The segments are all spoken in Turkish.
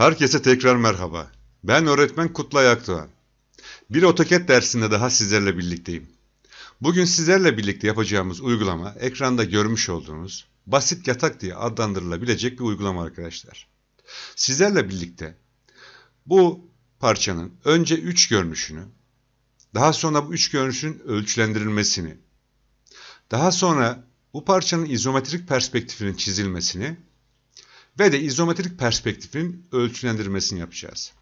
Herkese tekrar merhaba. Ben öğretmen Kutlay Akdoğan. Bir AutoCAD dersinde daha sizlerle birlikteyim. Bugün sizlerle birlikte yapacağımız uygulama ekranda görmüş olduğunuz basit yatak diye adlandırılabilecek bir uygulama arkadaşlar. Sizlerle birlikte bu parçanın önce üç görünüşünü, daha sonra bu üç görünüşün ölçülendirilmesini, daha sonra bu parçanın izometrik perspektifinin çizilmesini ve de izometrik perspektifin ölçülendirmesini yapacağız.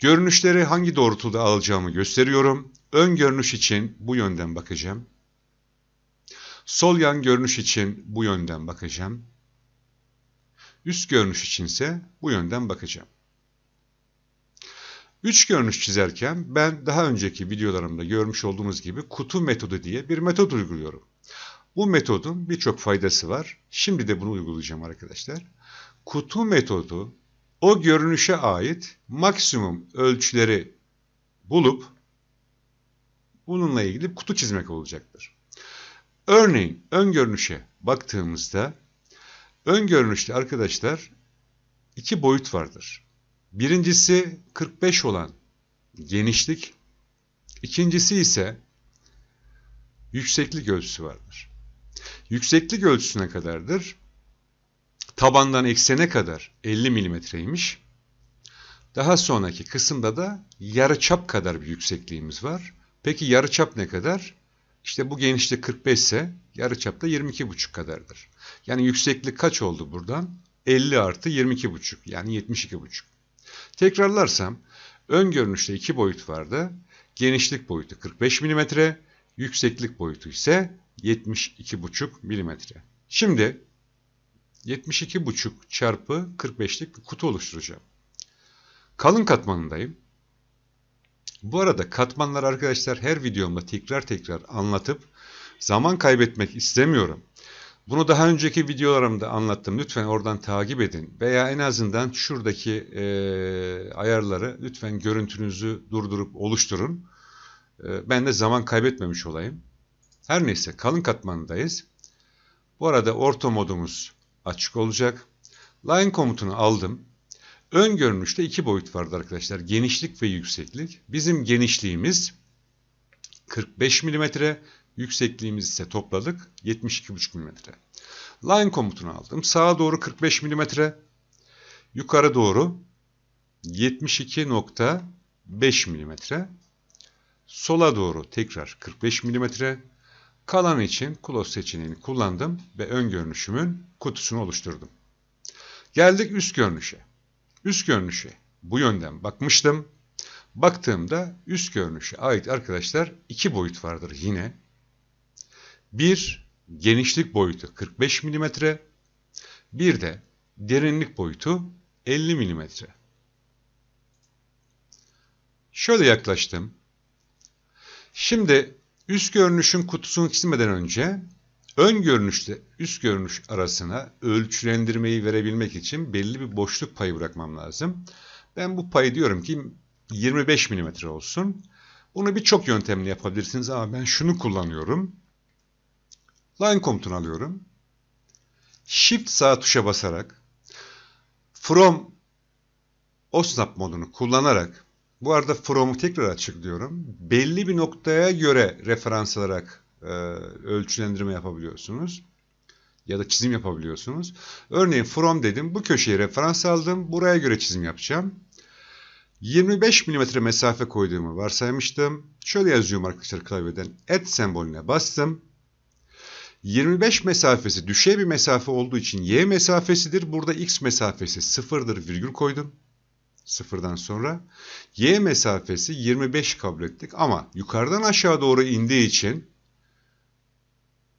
Görünüşleri hangi doğrultuda alacağımı gösteriyorum. Ön görünüş için bu yönden bakacağım. Sol yan görünüş için bu yönden bakacağım. Üst görünüş içinse bu yönden bakacağım. Üç görünüş çizerken ben daha önceki videolarımda görmüş olduğunuz gibi kutu metodu diye bir metot uyguluyorum. Bu metodun birçok faydası var. Şimdi de bunu uygulayacağım arkadaşlar. Kutu metodu o görünüşe ait maksimum ölçüleri bulup bununla ilgili kutu çizmek olacaktır. Örneğin ön görünüşe baktığımızda ön görünüşte arkadaşlar iki boyut vardır. Birincisi 45 olan genişlik, ikincisi ise yükseklik ölçüsü vardır. Yükseklik ölçüsüne kadardır. Tabandan eksene kadar 50 milimetreymiş. Daha sonraki kısımda da yarıçap kadar bir yüksekliğimiz var. Peki yarıçap ne kadar? İşte bu genişlik 45 ise yarıçap da 22,5 kadardır. Yani yükseklik kaç oldu buradan? 50 artı 22,5 yani 72,5. Tekrarlarsam ön görünüşte iki boyut vardı. Genişlik boyutu 45 mm, yükseklik boyutu ise 72,5 mm. Şimdi 72,5 çarpı 45'lik bir kutu oluşturacağım. Kalın katmanındayım. Bu arada katmanlar arkadaşlar her videomda tekrar tekrar anlatıp zaman kaybetmek istemiyorum. Bunu daha önceki videolarımda anlattım. Lütfen oradan takip edin. Veya en azından şuradaki e, ayarları lütfen görüntünüzü durdurup oluşturun. E, ben de zaman kaybetmemiş olayım. Her neyse kalın katmanındayız. Bu arada orta modumuz açık olacak. Line komutunu aldım. Ön görünüşte iki boyut vardı arkadaşlar. Genişlik ve yükseklik. Bizim genişliğimiz 45 mm, yüksekliğimiz ise topladık 72,5 mm. Line komutunu aldım. Sağa doğru 45 mm, yukarı doğru 72.5 mm. Sola doğru tekrar 45 mm. Kalan için close seçeneğini kullandım ve ön görünüşümün kutusunu oluşturdum. Geldik üst görünüşe. Üst görünüşe bu yönden bakmıştım. Baktığımda üst görünüşe ait arkadaşlar iki boyut vardır yine. Bir genişlik boyutu 45 mm, bir de derinlik boyutu 50 mm. Şöyle yaklaştım. Şimdi üst görünüşün kutusunu çizmeden önce ön görünüşle üst görünüş arasına ölçülendirmeyi verebilmek için belli bir boşluk payı bırakmam lazım. Ben bu payı diyorum ki 25 mm olsun. Bunu birçok yöntemle yapabilirsiniz ama ben şunu kullanıyorum. Line komutunu alıyorum. Shift sağ tuşa basarak From OSNAP modunu kullanarak bu arada from'u tekrar açıklıyorum. Belli bir noktaya göre referans alarak e, ölçülendirme yapabiliyorsunuz. Ya da çizim yapabiliyorsunuz. Örneğin from dedim. Bu köşeye referans aldım. Buraya göre çizim yapacağım. 25 mm mesafe koyduğumu varsaymıştım. Şöyle yazıyorum arkadaşlar klavyeden. Add sembolüne bastım. 25 mesafesi düşey bir mesafe olduğu için y mesafesidir. Burada x mesafesi sıfırdır virgül koydum. Sıfırdan sonra. Y mesafesi 25 kabul ettik ama yukarıdan aşağı doğru indiği için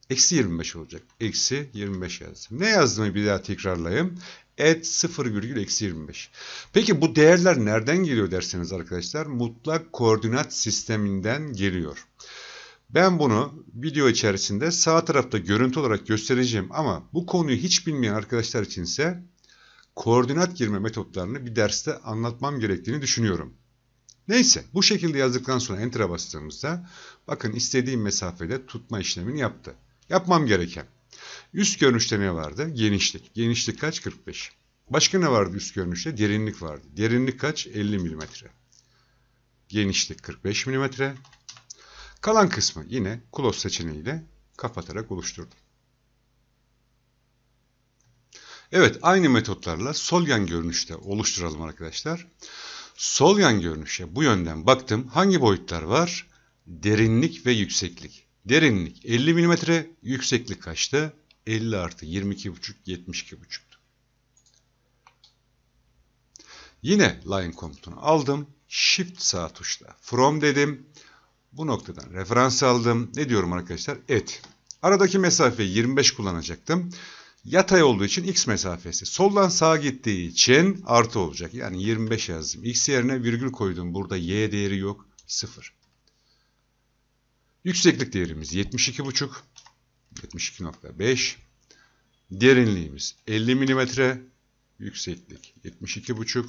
eksi 25 olacak. Eksi 25 yazdım. Ne yazdığımı bir daha tekrarlayayım. Et 0 virgül eksi 25. Peki bu değerler nereden geliyor derseniz arkadaşlar mutlak koordinat sisteminden geliyor. Ben bunu video içerisinde sağ tarafta görüntü olarak göstereceğim ama bu konuyu hiç bilmeyen arkadaşlar içinse koordinat girme metotlarını bir derste anlatmam gerektiğini düşünüyorum. Neyse bu şekilde yazdıktan sonra Enter'a bastığımızda bakın istediğim mesafede tutma işlemini yaptı. Yapmam gereken. Üst görünüşte ne vardı? Genişlik. Genişlik kaç? 45. Başka ne vardı üst görünüşte? Derinlik vardı. Derinlik kaç? 50 mm. Genişlik 45 mm. Kalan kısmı yine close seçeneğiyle kapatarak oluşturdum. Evet aynı metotlarla sol yan görünüşte oluşturalım arkadaşlar. Sol yan görünüşe bu yönden baktım. Hangi boyutlar var? Derinlik ve yükseklik. Derinlik 50 mm, yükseklik kaçtı? 50 artı 22,5, 72,5. Yine line komutunu aldım. Shift sağ tuşla from dedim. Bu noktadan referans aldım. Ne diyorum arkadaşlar? Et. Aradaki mesafe 25 kullanacaktım. Yatay olduğu için x mesafesi. Soldan sağa gittiği için artı olacak. Yani 25 yazdım. x yerine virgül koydum. Burada y değeri yok. 0. Yükseklik değerimiz 72,5. 72.5. Derinliğimiz 50 mm. Yükseklik 72,5.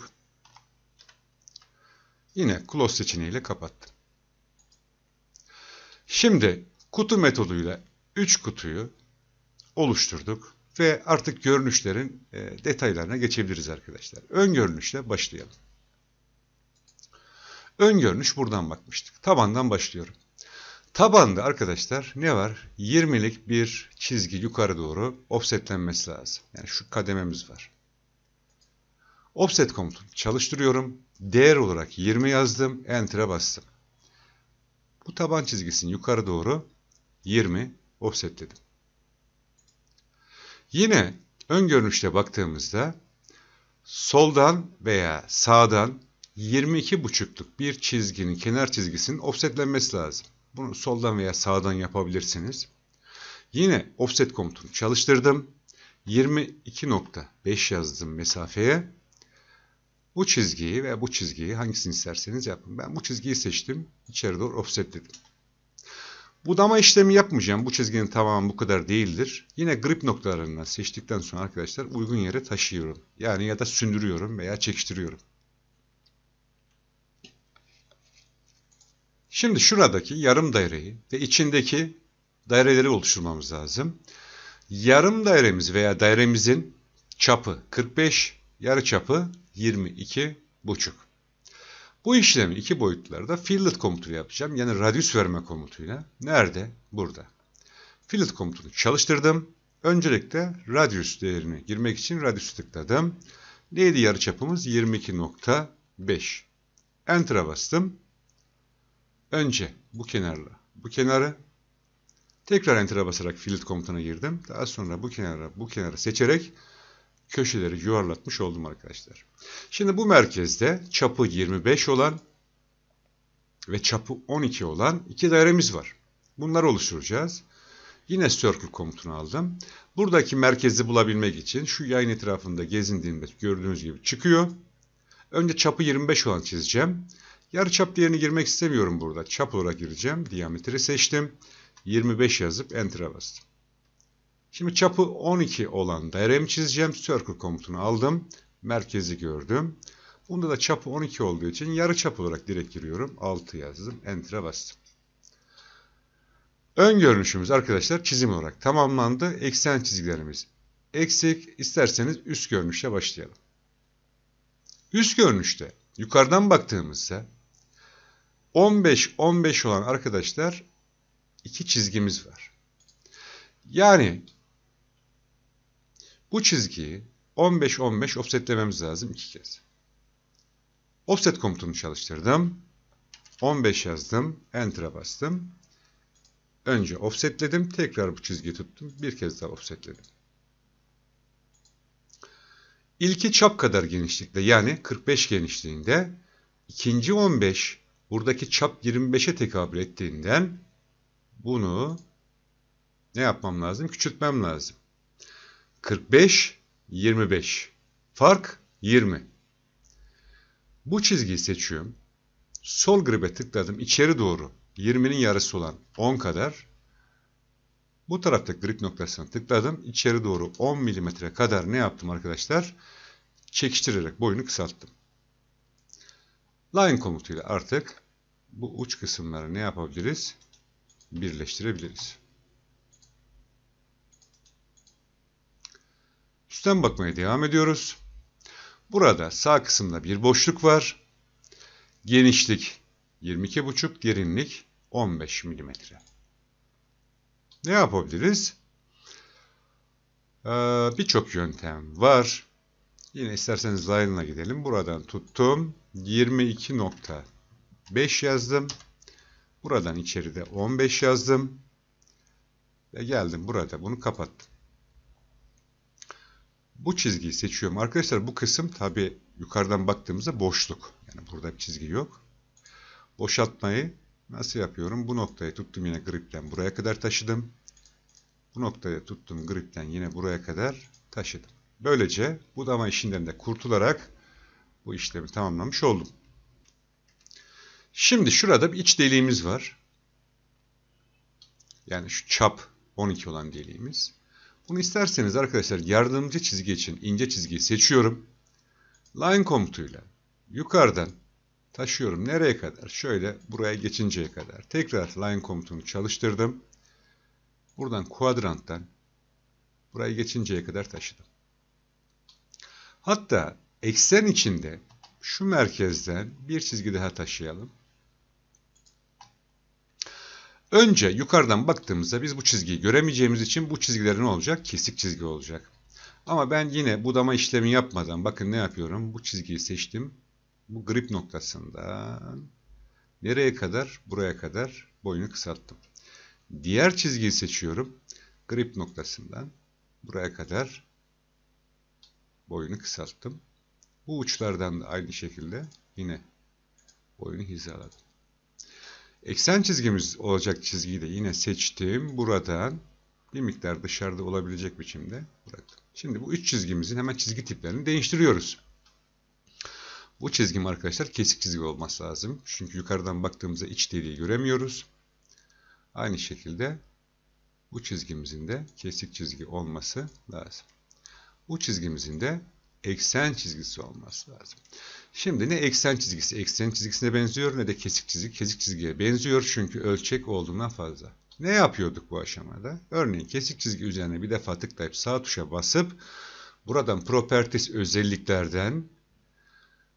Yine close seçeneğiyle kapattım. Şimdi kutu metoduyla 3 kutuyu oluşturduk ve artık görünüşlerin e, detaylarına geçebiliriz arkadaşlar. Ön görünüşle başlayalım. Ön görünüş buradan bakmıştık. Tabandan başlıyorum. Tabanda arkadaşlar ne var? 20'lik bir çizgi yukarı doğru offsetlenmesi lazım. Yani şu kadememiz var. Offset komutunu çalıştırıyorum. Değer olarak 20 yazdım. Enter'a bastım. Bu taban çizgisini yukarı doğru 20 offsetledim. Yine ön görünüşte baktığımızda soldan veya sağdan 22,5'luk bir çizginin kenar çizgisinin offsetlenmesi lazım. Bunu soldan veya sağdan yapabilirsiniz. Yine offset komutunu çalıştırdım. 22.5 yazdım mesafeye. Bu çizgiyi ve bu çizgiyi hangisini isterseniz yapın. Ben bu çizgiyi seçtim. İçeri doğru offsetledim. Budama işlemi yapmayacağım. Bu çizginin tamamı bu kadar değildir. Yine grip noktalarından seçtikten sonra arkadaşlar uygun yere taşıyorum. Yani ya da sündürüyorum veya çekiştiriyorum. Şimdi şuradaki yarım daireyi ve içindeki daireleri oluşturmamız lazım. Yarım dairemiz veya dairemizin çapı 45, yarı çapı 22 buçuk. Bu işlemi iki boyutlarda fillet komutuyla yapacağım. Yani radyüs verme komutuyla. Nerede? Burada. Fillet komutunu çalıştırdım. Öncelikle radyüs değerini girmek için radyüs tıkladım. Neydi yarıçapımız? 22.5. Enter'a bastım. Önce bu kenarla bu kenarı tekrar Enter'a basarak fillet komutuna girdim. Daha sonra bu kenara bu kenarı seçerek köşeleri yuvarlatmış oldum arkadaşlar. Şimdi bu merkezde çapı 25 olan ve çapı 12 olan iki dairemiz var. Bunları oluşturacağız. Yine circle komutunu aldım. Buradaki merkezi bulabilmek için şu yayın etrafında gezindiğimde gördüğünüz gibi çıkıyor. Önce çapı 25 olan çizeceğim. Yarı çap değerini girmek istemiyorum burada. Çap olarak gireceğim. Diametri seçtim. 25 yazıp Enter'a bastım. Şimdi çapı 12 olan dairemi çizeceğim. Circle komutunu aldım. Merkezi gördüm. Bunda da çapı 12 olduğu için yarı çap olarak direkt giriyorum. 6 yazdım. Enter'a bastım. Ön görünüşümüz arkadaşlar çizim olarak tamamlandı. Eksen çizgilerimiz eksik. İsterseniz üst görünüşle başlayalım. Üst görünüşte yukarıdan baktığımızda 15-15 olan arkadaşlar iki çizgimiz var. Yani bu çizgiyi 15-15 offsetlememiz lazım iki kez. Offset komutunu çalıştırdım. 15 yazdım. Enter'a bastım. Önce offsetledim. Tekrar bu çizgiyi tuttum. Bir kez daha offsetledim. İlki çap kadar genişlikte yani 45 genişliğinde. ikinci 15 buradaki çap 25'e tekabül ettiğinden bunu ne yapmam lazım? Küçültmem lazım. 45, 25. Fark 20. Bu çizgiyi seçiyorum. Sol gribe tıkladım. İçeri doğru 20'nin yarısı olan 10 kadar. Bu tarafta grip noktasına tıkladım. İçeri doğru 10 mm kadar ne yaptım arkadaşlar? Çekiştirerek boyunu kısalttım. Line komutuyla artık bu uç kısımları ne yapabiliriz? Birleştirebiliriz. Üstten bakmaya devam ediyoruz. Burada sağ kısımda bir boşluk var. Genişlik 22,5, derinlik 15 mm. Ne yapabiliriz? Ee, Birçok yöntem var. Yine isterseniz line'a gidelim. Buradan tuttum. 22.5 yazdım. Buradan içeride 15 yazdım. Ve geldim burada bunu kapattım. Bu çizgiyi seçiyorum. Arkadaşlar bu kısım tabi yukarıdan baktığımızda boşluk. Yani burada bir çizgi yok. Boşaltmayı nasıl yapıyorum? Bu noktayı tuttum yine gripten buraya kadar taşıdım. Bu noktayı tuttum gripten yine buraya kadar taşıdım. Böylece budama işinden de kurtularak bu işlemi tamamlamış oldum. Şimdi şurada bir iç deliğimiz var. Yani şu çap 12 olan deliğimiz. Bunu isterseniz arkadaşlar yardımcı çizgi için ince çizgiyi seçiyorum. Line komutuyla yukarıdan taşıyorum. Nereye kadar? Şöyle buraya geçinceye kadar. Tekrar line komutunu çalıştırdım. Buradan kuadranttan buraya geçinceye kadar taşıdım. Hatta eksen içinde şu merkezden bir çizgi daha taşıyalım. Önce yukarıdan baktığımızda biz bu çizgiyi göremeyeceğimiz için bu çizgiler ne olacak? Kesik çizgi olacak. Ama ben yine budama işlemi yapmadan bakın ne yapıyorum? Bu çizgiyi seçtim. Bu grip noktasından nereye kadar? Buraya kadar boyunu kısalttım. Diğer çizgiyi seçiyorum. Grip noktasından buraya kadar boyunu kısalttım. Bu uçlardan da aynı şekilde yine boyunu hizaladım. Eksen çizgimiz olacak çizgiyi de yine seçtim. Buradan bir miktar dışarıda olabilecek biçimde bıraktım. Şimdi bu üç çizgimizin hemen çizgi tiplerini değiştiriyoruz. Bu çizgim arkadaşlar kesik çizgi olması lazım. Çünkü yukarıdan baktığımızda iç deliği göremiyoruz. Aynı şekilde bu çizgimizin de kesik çizgi olması lazım. Bu çizgimizin de eksen çizgisi olması lazım. Şimdi ne eksen çizgisi eksen çizgisine benziyor ne de kesik çizgi kesik çizgiye benziyor çünkü ölçek olduğundan fazla. Ne yapıyorduk bu aşamada? Örneğin kesik çizgi üzerine bir defa tıklayıp sağ tuşa basıp buradan properties özelliklerden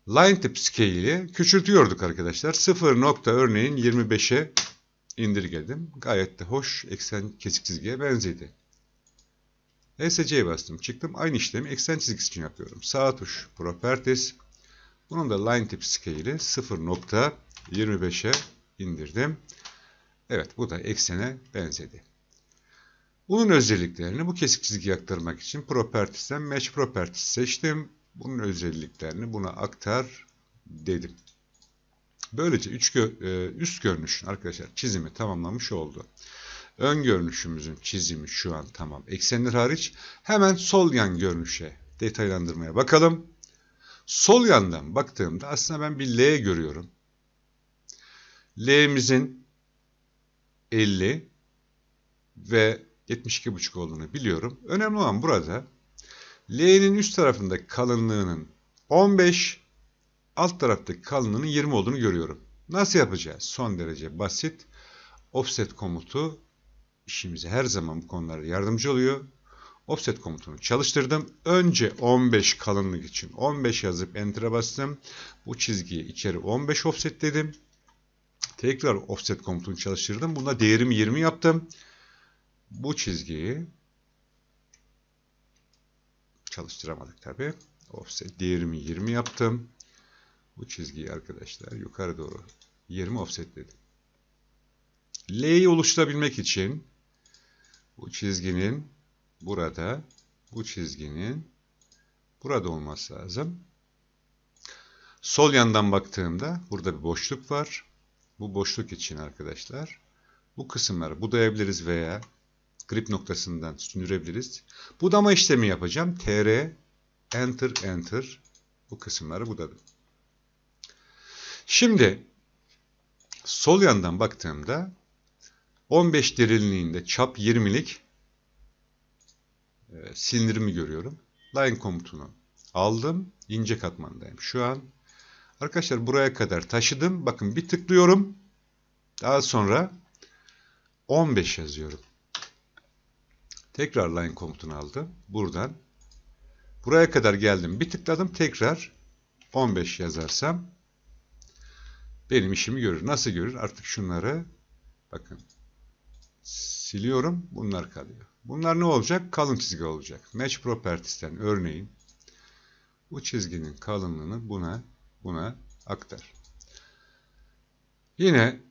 line tip scale'i küçültüyorduk arkadaşlar. 0 nokta örneğin 25'e indirgedim. Gayet de hoş eksen kesik çizgiye benzedi. ESC'ye bastım. Çıktım. Aynı işlemi eksen çizgisi için yapıyorum. Sağ tuş Properties. Bunun da Line Tip Scale'i 0.25'e indirdim. Evet bu da eksene benzedi. Bunun özelliklerini bu kesik çizgiye aktarmak için Properties'ten Match Properties seçtim. Bunun özelliklerini buna aktar dedim. Böylece üst görünüşün arkadaşlar çizimi tamamlamış oldu. Ön görünüşümüzün çizimi şu an tamam. Eksenler hariç hemen sol yan görünüşe detaylandırmaya bakalım. Sol yandan baktığımda aslında ben bir L görüyorum. L'mizin 50 ve 72,5 olduğunu biliyorum. Önemli olan burada L'nin üst tarafındaki kalınlığının 15, alt taraftaki kalınlığının 20 olduğunu görüyorum. Nasıl yapacağız? Son derece basit. Offset komutu işimize her zaman bu konularda yardımcı oluyor. Offset komutunu çalıştırdım. Önce 15 kalınlık için 15 yazıp Enter'a bastım. Bu çizgiyi içeri 15 offset dedim. Tekrar offset komutunu çalıştırdım. Bunda değerimi 20 yaptım. Bu çizgiyi çalıştıramadık tabi. Offset değerimi 20 yaptım. Bu çizgiyi arkadaşlar yukarı doğru 20 offset dedim. L'yi oluşturabilmek için bu çizginin burada, bu çizginin burada olması lazım. Sol yandan baktığımda burada bir boşluk var. Bu boşluk için arkadaşlar bu kısımları budayabiliriz veya grip noktasından sündürebiliriz. Budama işlemi yapacağım. TR Enter Enter bu kısımları budadım. Şimdi sol yandan baktığımda 15 derinliğinde çap 20'lik e, sindirimi görüyorum. Line komutunu aldım. ince katmandayım şu an. Arkadaşlar buraya kadar taşıdım. Bakın bir tıklıyorum. Daha sonra 15 yazıyorum. Tekrar line komutunu aldım. Buradan Buraya kadar geldim. Bir tıkladım tekrar 15 yazarsam benim işimi görür. Nasıl görür? Artık şunları bakın siliyorum. Bunlar kalıyor. Bunlar ne olacak? Kalın çizgi olacak. Match Properties'ten örneğin bu çizginin kalınlığını buna buna aktar. Yine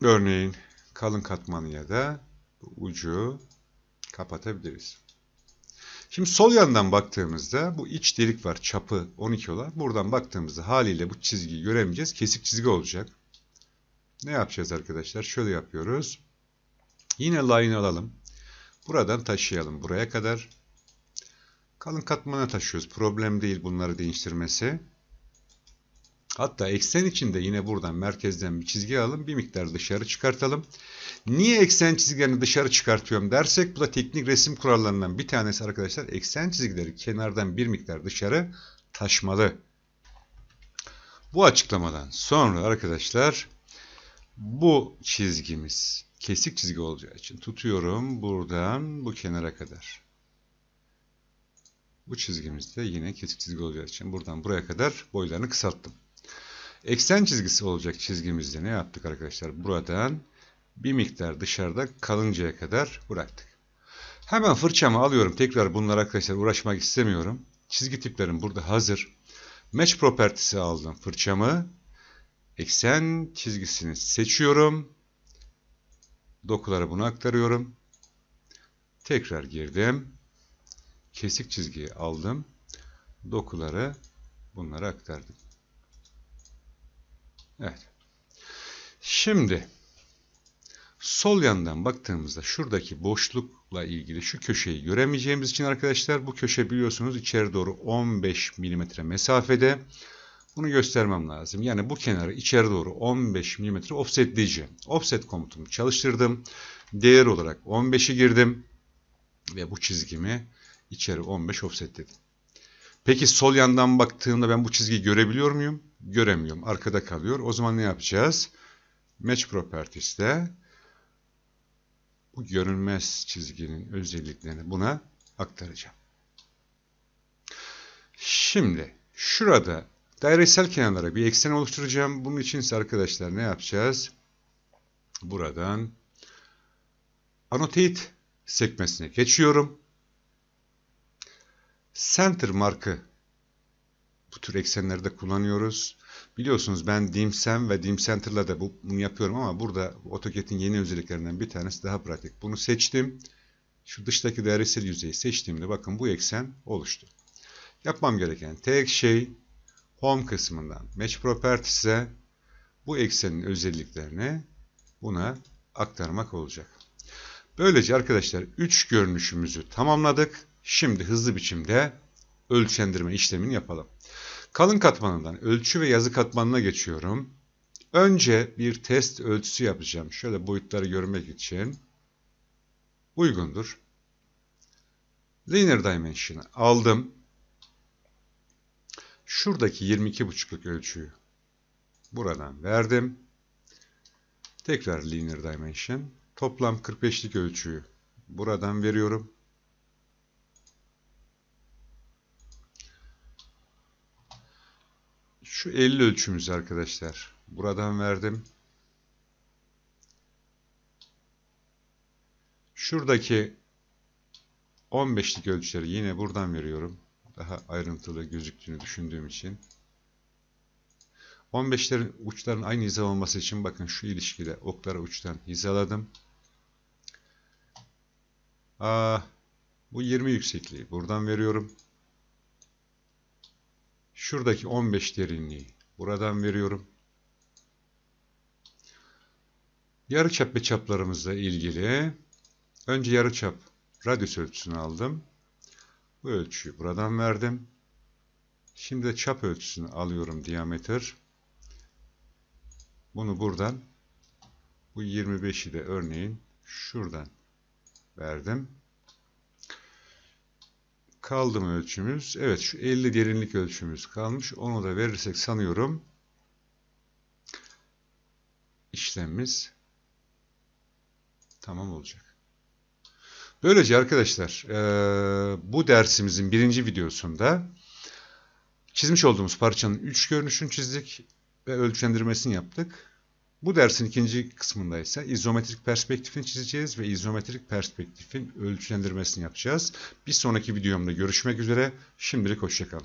örneğin kalın katmanı ya da ucu kapatabiliriz. Şimdi sol yandan baktığımızda bu iç delik var çapı 12 olan. Buradan baktığımızda haliyle bu çizgiyi göremeyeceğiz. Kesik çizgi olacak. Ne yapacağız arkadaşlar? Şöyle yapıyoruz. Yine line alalım. Buradan taşıyalım buraya kadar. Kalın katmana taşıyoruz. Problem değil bunları değiştirmesi. Hatta eksen içinde yine buradan merkezden bir çizgi alalım. Bir miktar dışarı çıkartalım. Niye eksen çizgilerini dışarı çıkartıyorum dersek bu da teknik resim kurallarından bir tanesi arkadaşlar. Eksen çizgileri kenardan bir miktar dışarı taşmalı. Bu açıklamadan sonra arkadaşlar bu çizgimiz kesik çizgi olacağı için tutuyorum buradan bu kenara kadar. Bu çizgimiz de yine kesik çizgi olacağı için buradan buraya kadar boylarını kısalttım. Eksen çizgisi olacak çizgimizde ne yaptık arkadaşlar? Buradan bir miktar dışarıda kalıncaya kadar bıraktık. Hemen fırçamı alıyorum. Tekrar bunlara arkadaşlar uğraşmak istemiyorum. Çizgi tiplerim burada hazır. Match Properties'i aldım fırçamı. Eksen çizgisini seçiyorum. Dokulara bunu aktarıyorum. Tekrar girdim. Kesik çizgiyi aldım. Dokuları bunlara aktardım. Evet. Şimdi sol yandan baktığımızda şuradaki boşlukla ilgili şu köşeyi göremeyeceğimiz için arkadaşlar bu köşe biliyorsunuz içeri doğru 15 mm mesafede. Bunu göstermem lazım. Yani bu kenarı içeri doğru 15 mm offsetleyeceğim. Offset komutumu çalıştırdım. Değer olarak 15'i girdim. Ve bu çizgimi içeri 15 offsetledim. Peki sol yandan baktığımda ben bu çizgiyi görebiliyor muyum? Göremiyorum. Arkada kalıyor. O zaman ne yapacağız? Match Properties'te bu görünmez çizginin özelliklerini buna aktaracağım. Şimdi şurada dairesel kenarlara bir eksen oluşturacağım. Bunun için ise arkadaşlar ne yapacağız? Buradan Annotate sekmesine geçiyorum. Center markı bu tür eksenlerde kullanıyoruz. Biliyorsunuz ben DimCen ve DimCenter'la da bunu yapıyorum ama burada AutoCAD'in yeni özelliklerinden bir tanesi daha pratik. Bunu seçtim. Şu dıştaki dairesel yüzeyi seçtiğimde bakın bu eksen oluştu. Yapmam gereken tek şey Home kısmından Match Properties'e bu eksenin özelliklerini buna aktarmak olacak. Böylece arkadaşlar 3 görünüşümüzü tamamladık. Şimdi hızlı biçimde ölçendirme işlemini yapalım. Kalın katmanından ölçü ve yazı katmanına geçiyorum. Önce bir test ölçüsü yapacağım. Şöyle boyutları görmek için. Uygundur. Linear Dimension'ı aldım. Şuradaki 22.5'luk ölçüyü buradan verdim. Tekrar Linear Dimension. Toplam 45'lik ölçüyü buradan veriyorum. Şu 50 ölçümüz arkadaşlar. Buradan verdim. Şuradaki 15'lik ölçüleri yine buradan veriyorum. Daha ayrıntılı gözüktüğünü düşündüğüm için. 15'lerin uçların aynı hiza olması için bakın şu ilişkide okları uçtan hizaladım. Aa, bu 20 yüksekliği buradan veriyorum. Şuradaki 15 derinliği buradan veriyorum. Yarıçap ve çaplarımızla ilgili önce yarıçap radyus ölçüsünü aldım. Bu ölçüyü buradan verdim. Şimdi de çap ölçüsünü alıyorum diameter. Bunu buradan bu 25'i de örneğin şuradan verdim. Kaldı mı ölçümüz? Evet şu 50 derinlik ölçümüz kalmış. Onu da verirsek sanıyorum işlemimiz tamam olacak. Böylece arkadaşlar eee, bu dersimizin birinci videosunda çizmiş olduğumuz parçanın üç görünüşünü çizdik ve ölçülendirmesini yaptık. Bu dersin ikinci kısmında ise izometrik perspektifini çizeceğiz ve izometrik perspektifin ölçülendirmesini yapacağız. Bir sonraki videomda görüşmek üzere. Şimdilik hoşçakalın.